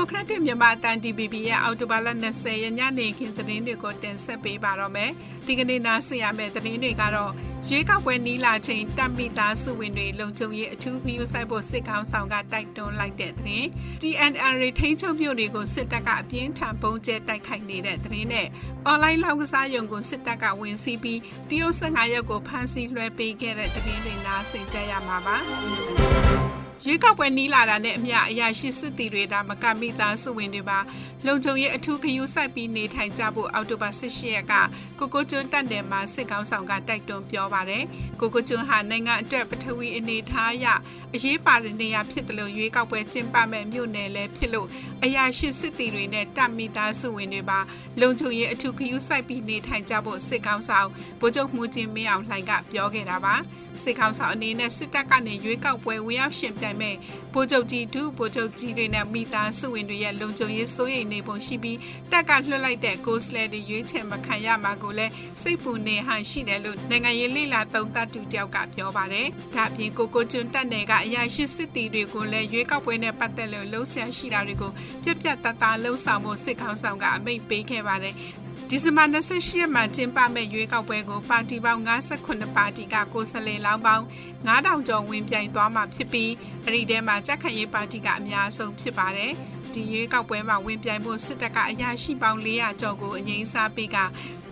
မိုကရက်တစ်မြန်မာအတန် DBB ရဲ့အော်တိုဘာလ20ရက်ညနေခင်းသတင်းတွေကိုတင်ဆက်ပေးပါတော့မယ်။ဒီကနေ့နားဆင်ရမယ့်သတင်းတွေကတော့ရွေးကောက်ပွဲနီးလာချိန်တပ်မိသားစုဝင်တွေလုံခြုံရေးအထူးဂရုစိုက်ဖို့စစ်ကောင်ဆောင်ကတိုက်တွန်းလိုက်တဲ့သတင်း။ TNR ထိန်းချုပ်မြို့တွေကိုစစ်တပ်ကအပြင်းထန်ပုံကျဲတိုက်ခိုက်နေတဲ့သတင်းနဲ့ online လောက်ကစားရုံကိုစစ်တပ်ကဝင်စီးပြီးတရုတ်15ရက်ကိုဖမ်းဆီးလွှဲပေးခဲ့တဲ့သတင်းတွေနားဆင်ကြရမှာပါ။ ရွေးကောက်ပွဲနီးလာတာနဲ့အမျှအရာရှိစစ်တီတွေဒါမကမိသားစုဝင်တွေပါလုံခြုံရေးအထူးဂရုစိုက်ပြီးနေထိုင်ကြဖို့အောက်တိုဘာ18ရက်ကကိုကိုကျွန်းတက်တယ်မှာစစ်ကောင်ဆောင်ကတိုက်တွန်းပြောပါတယ်ကိုကိုကျွန်းဟာနိုင်ငံအတွက်ပထဝီအနေထားအရအရေးပါတဲ့နေရာဖြစ်တယ်လို့ရွေးကောက်ပွဲကျင်းပမဲ့မြို့နယ်လည်းဖြစ်လို့အရာရှိစစ်တီတွေနဲ့တပ်မိသားစုဝင်တွေပါလုံခြုံရေးအထူးဂရုစိုက်ပြီးနေထိုင်ကြဖို့စစ်ကောင်ဆောင်ဗိုလ်ချုပ်မှုချင်းမင်းအောင်လှိုင်ကပြောခဲ့တာပါစစ်ကောင်ဆောင်အနေနဲ့စစ်တပ်ကနေရွေးကောက်ပွဲဝင်ရောက်ရှင်ပြိုင်မဲ့ဗိုလ်ချုပ်ကြီးဒုဗိုလ်ချုပ်ကြီးတွေနဲ့မိသားစုဝင်တွေရဲ့လုံခြုံရေးစိုးရိမ်နေပုံရှိပြီးတက်ကလွှတ်လိုက်တဲ့ကိုစလဲတွေရွေးချယ်မခံရမှာကိုလည်းစိတ်ပူနေဟန်ရှိတယ်လို့နိုင်ငံရေးလိလာသုံးသပ်သူတယောက်ကပြောပါတယ်။ဒါ့အပြင်ကိုကိုကျွန်းတက်နယ်ကအရာရှိစစ်တီတွေကိုလည်းရွေးကောက်ပွဲနဲ့ပတ်သက်လို့လှုံ့ဆော်ရှိတာတွေကိုပြက်ပြက်တသားလှုံ့ဆော်မှုစစ်ကောင်ဆောင်ကအမိန့်ပေးခဲ့ပါတယ်။ ဒီဇင်ဘာ28ရက်မှာကျင်းပမယ့်ရွေးကောက်ပွဲကိုပါတီပေါင်း58ပါတီကကိုယ်စားလှယ်လောင်းပေါင်း9000ကျော်ဝင်ပြိုင်သွားမှာဖြစ်ပြီးအဲဒီထဲမှာကြက်ခံရေးပါတီကအများဆုံးဖြစ်ပါတယ်။ဒီရွေးကောက်ပွဲမှာဝင်ပြိုင်ဖို့စစ်တပ်ကအရာရှိပေါင်း400ကျော်ကိုအငိမ့်စားပေးက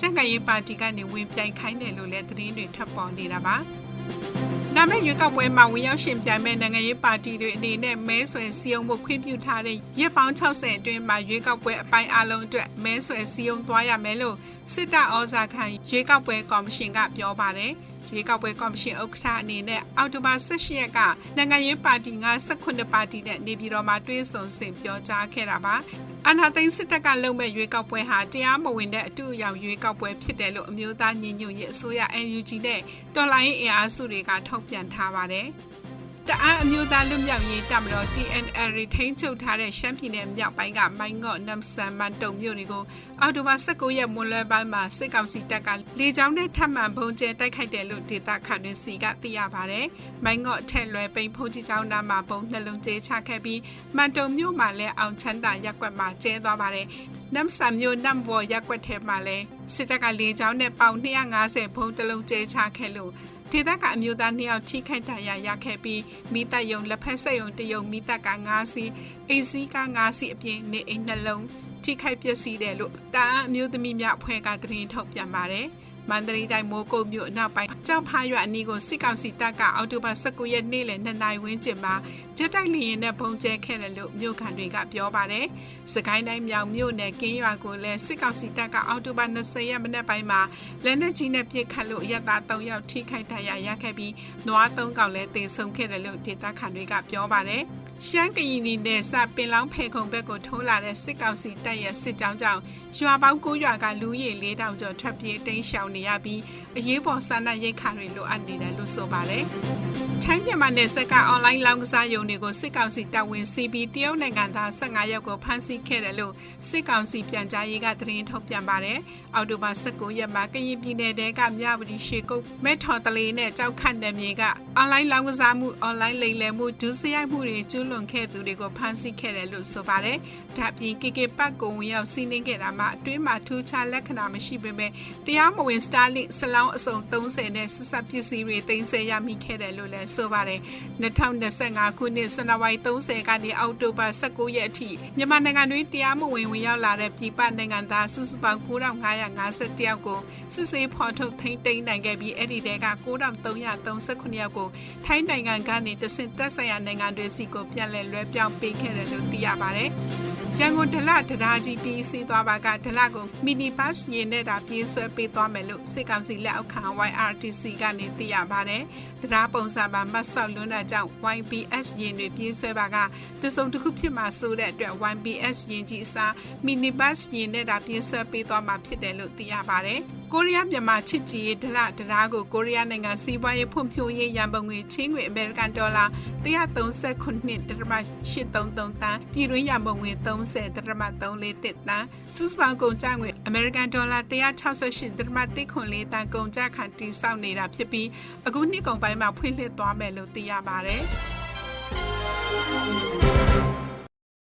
ကြက်ခံရေးပါတီကနေဝင်ပြိုင်ခိုင်းတယ်လို့လည်းသတင်းတွေထွက်ပေါ်နေတာပါ။ လာမယ့်ရွေးကောက်ပွဲမှာဝင်ရောက်ရှင်ပြိုင်မဲ့နိုင်ငံရေးပါတီတွေအနေနဲ့မဲဆွယ်စည်းရုံးဖို့ခွင့်ပြုထားတဲ့ရက်ပေါင်း60အတွင်းမှာရွေးကောက်ပွဲအပိုင်းအလုံးအတွက်မဲဆွယ်စည်းရုံးသွားရမယ်လို့စစ်တပ်ဩဇာခံရွေးကောက်ပွဲကော်မရှင်ကပြောပါတယ်။ ရွေးကောက်ပွဲကော်မရှင်ဥက္ကဋ္ဌအနေနဲ့အောက်တိုဘာ16ရက်ကနိုင်ငံရေးပါတီ58ပါတီနဲ့နေပြည်တော်မှာတွဲဆုံဆင်ပြောကြားခဲ့တာပါအနာသိန်းစစ်တပ်ကလုံမဲ့ရွေးကောက်ပွဲဟာတရားမဝင်တဲ့အတူအယောင်ရွေးကောက်ပွဲဖြစ်တယ်လို့အမျိုးသားညီညွတ်ရေးအစိုးရ NUG နဲ့တော်လိုင်းအင်အားစုတွေကထုတ်ပြန်ထားပါတယ်။ တအန်းအမျိုးသားလူမျိုးရေးတပ်မတော် TNL ထိန်းချုပ်ထားတဲ့ရှမ်းပြည်နယ်မြောက်ပိုင်းကမိုင်းငေါ့နမ်ဆန်မန်တုံမြို့တွေကိုအော်တိုဘာ19ရက်မွန်းလွဲပိုင်းမှာစစ်ကောင်စီတပ်ကလေကြောင်းနဲ့ထပ်မံဘုံကျဲတိုက်ခိုက်တယ်လို့ဒေသခံတွေစီကသိရပါတယ်။မိုင်းငေါ့ထက်လွယ်ပိန်ဖုန်ကြီးကျောင်းနားမှာဘုံနှလုံးကျဲချခဲ့ပြီးမန်တုံမြို့မှာလည်းအောင်ချမ်းသာရက်ကွက်မှာကျဲသွားပါတယ်။ နမ်ဆန်မြို့နမ်ဘော်ရက်ကွက်ထဲမှာလည်းစစ်တပ်ကလေကြောင်းနဲ့ပေါင်250ဘုံတလုံးကျဲချခဲ့လို့ဒေသကအမျိုးသားနှစ်ယောက်ထိခိုက်ဒဏ်ရာရခဲ့ပြီးမိသက်ယုံလက်ဖက်ဆက်ယုံတယုံမိသက်က9စီအိစီက9စီအပြင်နေအိမ်နှလုံးထိခိုက်ပျက်စီးတယ်လို့တာအအမျိုးသမီးများအဖွဲ့ကသတင်းထုတ်ပြန်ပါတယ်။ မန္တလေးတိုင်းမိုးကုတ်မြို့အနောက်ပိုင်းကြောက်ဖားရွာအနီးကိုစစ်ကောင်စီတပ်ကအောက်တိုဘာ19ရက်နေ့လယ်2နာရီဝန်းကျင်မှာဂျက်တိုက်လေယာဉ်နဲ့ပုံကျဲခဲ့တယ်လို့မြို့ခံတွေကပြောပါတယ်။စကိုင်းတိုင်းမြောင်မြို့နယ်ကင်းရွာကိုလည်းစစ်ကောင်စီတပ်ကအောက်တိုဘာ20ရက်မနေ့ပိုင်းမှာလက်နက်ကြီးနဲ့ပစ်ခတ်လို့အရသာ3ယောက်ထိခိုက်ဒဏ်ရာရခဲ့ပြီးနွား3ကောင်လည်းတေဆုံးခဲ့တယ်လို့ဒေသခံတွေကပြောပါတယ်။ ရှမ်းကရင်ပြည်နယ်စပင်လောင်းဖေခုံဘက်ကိုထိုးလာတဲ့စစ်ကောင်စီတပ်ရဲ့စစ်ကြောင်းကြောင့်ရွာပေါင်း9ရွာကလူရည်4000ကျော်ထွက်ပြေးတိမ်းရှောင်နေရပြီးအရေးပေါ်စာနာရိတ်ခါတွေလိုအပ်နေတယ်လို့ဆိုပါတယ်။ ထိုင်းမြန်မာနယ်စပ်ကအွန်လိုင်းလောင်းကစားရုံတွေကိုစစ်ကောင်စီတပ်ဝင်စီပြီးတရုတ်နိုင်ငံသား15ယောက်ကိုဖမ်းဆီးခဲ့တယ်လို့စစ်ကောင်စီပြန်ကြားရေးကသတင်းထုတ်ပြန်ပါတယ်။အောက်တိုဘာ19ရက်မှာကရင်ပြည်နယ်တဲကမြဝတီရှေကုတ်မဲထော်တလေးနဲ့ကြောက်ခန့်နယ်မြေကအွန်လိုင်းလောင်းကစားမှုအွန်လိုင်းလိမ်လည်မှုဒုစရိုက်မှုတွေကျူးလွန်ခဲ့သူတွေကိုဖမ်းဆီးခဲ့တယ်လို့ဆိုပါတယ်။ဒါပြင် KK ပတ်ကိုဝင်ရောက်စီးနင်းခဲ့တာမှာအတွင်းမှာထူးခြားလက္ခဏာမရှိပေမဲ့တရားမဝင် Starlink စလောင်းအစုံ30နဲ့ဆက်ဆက်ပစ္စည်းတွေတင်ဆက်ရမိခဲ့တယ်လို့လည်းဆိုပါတယ်။2025ခုနှစ်ဇန်နဝါရီ30ကနေအောက်တိုဘာ19ရက်အထိမြန်မာနိုင်ငံတွင်းတရားမဝင်ဝင်ရောက်လာတဲ့ပြည်ပနိုင်ငံသားစုစုပေါင်း9550ယောက်ကိုစစ်ဆေးဖော်ထုတ်ထိန်းသိမ်းနိုင်ခဲ့ပြီးအဲ့ဒီတဲက9339ယောက်ကိုထိုင်းနိုင်ငံကနေတဆင့်သက်ဆိုင်ရာနိုင်ငံတွေစီကိုပြန်လည်လွှဲပြောင်းပေးခဲ့တယ်လို့သိရပါတယ်။ရန်ကုန်ဒလဒဒါကြီးပြီးစီးသွားပါကဒလကိုမီနီဘတ်စ်ရင်းနဲ့တာပြေးဆွဲပေးသွားမယ်လို့စစ်ကောင်စီလက်အောက်ခံ YRTC ကနေသိရပါတယ်။တရားပုံစံမှာမတ်ဆောက်လွန်းတာကြောင့် YBS ရင်းတွေပြေးဆွဲပါကတစုံတစ်ခုဖြစ်မှာဆိုတဲ့အတွက် YBS ရင်းကြီးအစားမီနီဘတ်စ်ရင်းနဲ့တာပြေးဆွဲပေးသွားမှာဖြစ်တယ်လို့သိရပါတယ်။ကိုရီးယားမြန်မာချစ်ကြည်ရေးဒလတရားကိုကိုရီးယားနိုင်ငံစီးပွားရေးဖွံ့ဖြိုးရေးရန်ပုံငွေချင်းငွေအမေရိကန်ဒေါ်လာ 139.83တန်ပြည်တွင်းရမုံငွေ30.34တစ်တန်စုစုပေါင်းကုန်ကျငွေအမေရိကန်ဒေါ်လာ168.34တန်ကုန်ကျခံတိစောက်နေတာဖြစ်ပြီးအခုနှစ်ကုန်ပိုင်းမှာဖွင့်လှစ်သွားမယ်လို့သိရပါတယ်။